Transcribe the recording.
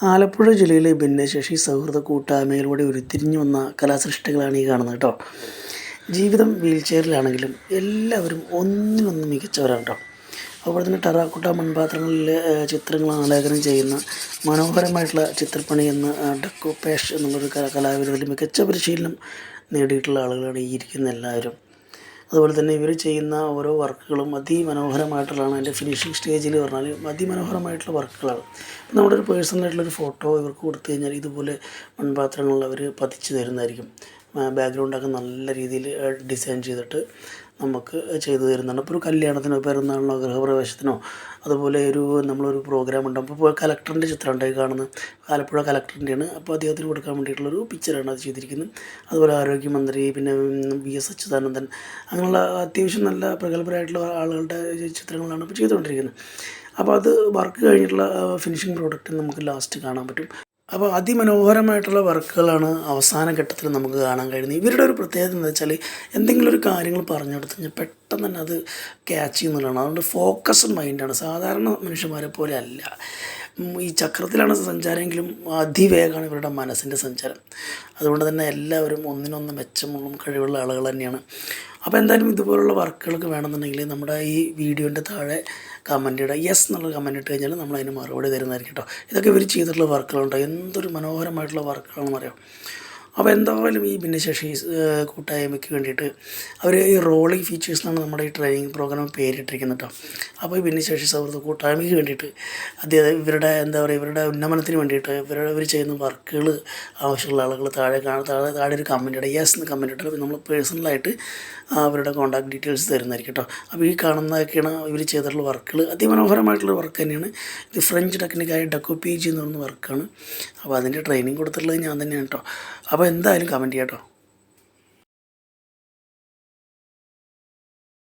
ആലപ്പുഴ ജില്ലയിലെ ഭിന്നശേഷി സൗഹൃദ കൂട്ടായ്മയിലൂടെ ഉരുത്തിരിഞ്ഞു വന്ന കലാസൃഷ്ടികളാണ് ഈ കാണുന്നത് കേട്ടോ. ജീവിതം വീൽചെയറിലാണെങ്കിലും എല്ലാവരും ഒന്നിനൊന്ന് മികച്ചവരാണ് കേട്ടോ. അതുപോലെ തന്നെ ടറാക്കുട്ട മൺപാത്രങ്ങളിലെ ചിത്രങ്ങൾ ആലേഖനം ചെയ്യുന്ന മനോഹരമായിട്ടുള്ള ചിത്രപ്പണി എന്ന ഡെക്കോപേഷ് എന്നുള്ളൊരു കല കലാവിരുതിൽ മികച്ച പരിശീലനം നേടിയിട്ടുള്ള ആളുകളാണ് ഈ ഇരിക്കുന്ന എല്ലാവരും. അതുപോലെ തന്നെ ഇവർ ചെയ്യുന്ന ഓരോ വർക്കുകളും അതിമനോഹരമായിട്ടുള്ളതാണ്. അതിന്റെ ഫിനിഷിംഗ് സ്റ്റേജിൽ പറഞ്ഞാൽ അതിമനോഹരമായിട്ടുള്ള വർക്കുകളാണ്. നമ്മുടെ ഒരു പേഴ്സണലായിട്ടുള്ളൊരു ഫോട്ടോ ഇവർക്ക് കൊടുത്തു കഴിഞ്ഞാൽ ഇതുപോലെ മൺപാത്രങ്ങളിൽ അവർ പതിച്ചു തരുന്നതായിരിക്കും. ബാക്ക്ഗ്രൗണ്ടൊക്കെ നല്ല രീതിയിൽ ഡിസൈൻ ചെയ്തിട്ട് നമുക്ക് ചെയ്തു തരുന്നുണ്ട്. അപ്പോൾ ഒരു കല്യാണത്തിനോ പിറന്നാളിനോ ഗൃഹപ്രവേശത്തിനോ അതുപോലെ ഒരു നമ്മളൊരു പ്രോഗ്രാം ഉണ്ടാകും ഇപ്പോൾ കലക്ടറിന്റെ ചിത്രം ഉണ്ടായി കാണുന്നത്. ആലപ്പുഴ കലക്ടറിന്റെയാണ് അപ്പോൾ അദ്ദേഹത്തിന് കൊടുക്കാൻ വേണ്ടിയിട്ടുള്ളൊരു പിക്ചറാണ് അത് ചെയ്തിരിക്കുന്നത്. അതുപോലെ ആരോഗ്യമന്ത്രി പിന്നെ വി എസ് അച്യുതാനന്ദൻ അങ്ങനെയുള്ള അത്യാവശ്യം നല്ല പ്രഗത്ഭരായിട്ടുള്ള ആളുകളുടെ ചിത്രങ്ങളാണ് ഇപ്പോൾ ചെയ്തുകൊണ്ടിരിക്കുന്നത്. അപ്പോൾ അത് വർക്ക് കഴിഞ്ഞിട്ടുള്ള ഫിനിഷിംഗ് പ്രോഡക്റ്റ് നമുക്ക് ലാസ്റ്റ് കാണാൻ പറ്റും. അപ്പോൾ അതിമനോഹരമായിട്ടുള്ള വർക്കുകളാണ് അവസാന ഘട്ടത്തിൽ നമുക്ക് കാണാൻ കഴിയുന്നത്. ഇവരുടെ ഒരു പ്രത്യേകത എന്താ വെച്ചാൽ എന്തെങ്കിലും ഒരു കാര്യങ്ങൾ പറഞ്ഞു കൊടുത്തു കഴിഞ്ഞാൽ പെട്ടെന്ന് തന്നെ അത് ക്യാച്ച് ചെയ്യുന്നുള്ളതാണ്. അതുകൊണ്ട് ഫോക്കസ്ഡ് മൈൻഡാണ് സാധാരണ മനുഷ്യന്മാരെ പോലെ അല്ല. ഈ ചക്രത്തിലാണ് സഞ്ചാരമെങ്കിലും അതിവേഗമാണ് ഇവരുടെ മനസ്സിന്റെ സഞ്ചാരം. അതുകൊണ്ട് തന്നെ എല്ലാവരും ഒന്നിനൊന്ന് മെച്ചമുള്ള കഴിവുള്ള ആളുകൾ തന്നെയാണ്. അപ്പോൾ എന്തായാലും ഇതുപോലുള്ള വർക്കുകൾക്ക് വേണമെന്നുണ്ടെങ്കിൽ നമ്മുടെ ഈ വീഡിയോന്റെ താഴെ കമന്റ് ഇടുക. യെസ് എന്നുള്ള കമന്റ് ഇട്ട് കഴിഞ്ഞാൽ നമ്മൾ അതിന് മറുപടി തരുന്നതായിരിക്കും കേട്ടോ. ഇതൊക്കെ ഇവർ ചെയ്തിട്ടുള്ള വർക്കുകളുണ്ടോ. എന്തൊരു മനോഹരമായിട്ടുള്ള വർക്കുകളാണെന്ന് അറിയാം. അപ്പോൾ എന്തായാലും ഈ ഭിന്നശേഷി കൂട്ടായ്മയ്ക്ക് വേണ്ടിയിട്ട് അവർ ഈ റോളിംഗ് ഫീച്ചേഴ്സ് എന്നാണ് നമ്മുടെ ഈ ട്രെയിനിങ് പ്രോഗ്രാം പേരിട്ടിരിക്കുന്നത് കേട്ടോ. അപ്പോൾ ഈ ഭിന്നശേഷി സൗഹൃദ കൂട്ടായ്മയ്ക്ക് വേണ്ടിയിട്ട് അദ്ദേഹം ഇവരുടെ എന്താ പറയുക ഇവരുടെ ഉന്നമനത്തിന് വേണ്ടിയിട്ട് ഇവരുടെ ഇവർ ചെയ്യുന്ന വർക്കുകൾ ആവശ്യമുള്ള ആളുകൾ താഴെ താഴെ താഴെ ഒരു കമന്റ് ഇടുക യെസ് എന്ന് കമന്റ് ഇട്ടാൽ നമ്മൾ പേഴ്സണലായിട്ട് അവരുടെ കോൺടാക്ട് ഡീറ്റെയിൽസ് തരുന്നതായിരിക്കും കേട്ടോ. അപ്പോൾ ഈ കാണുന്നതൊക്കെയാണ് ഇവർ ചെയ്തിട്ടുള്ള വർക്കുകൾ അതിമനോഹരമായിട്ടുള്ള വർക്ക് തന്നെയാണ്. ഇത് ഫ്രഞ്ച് ടെക്നിക്കായ ഡെക്കോപേജ് എന്ന് പറയുന്ന വർക്കാണ് അപ്പോൾ അതിന്റെ ട്രെയിനിങ് കൊടുത്തിട്ടുള്ളത് ഞാൻ തന്നെയാണ് കേട്ടോ. എന്തായാലും കമന്റ് ചെയ്യാം കേട്ടോ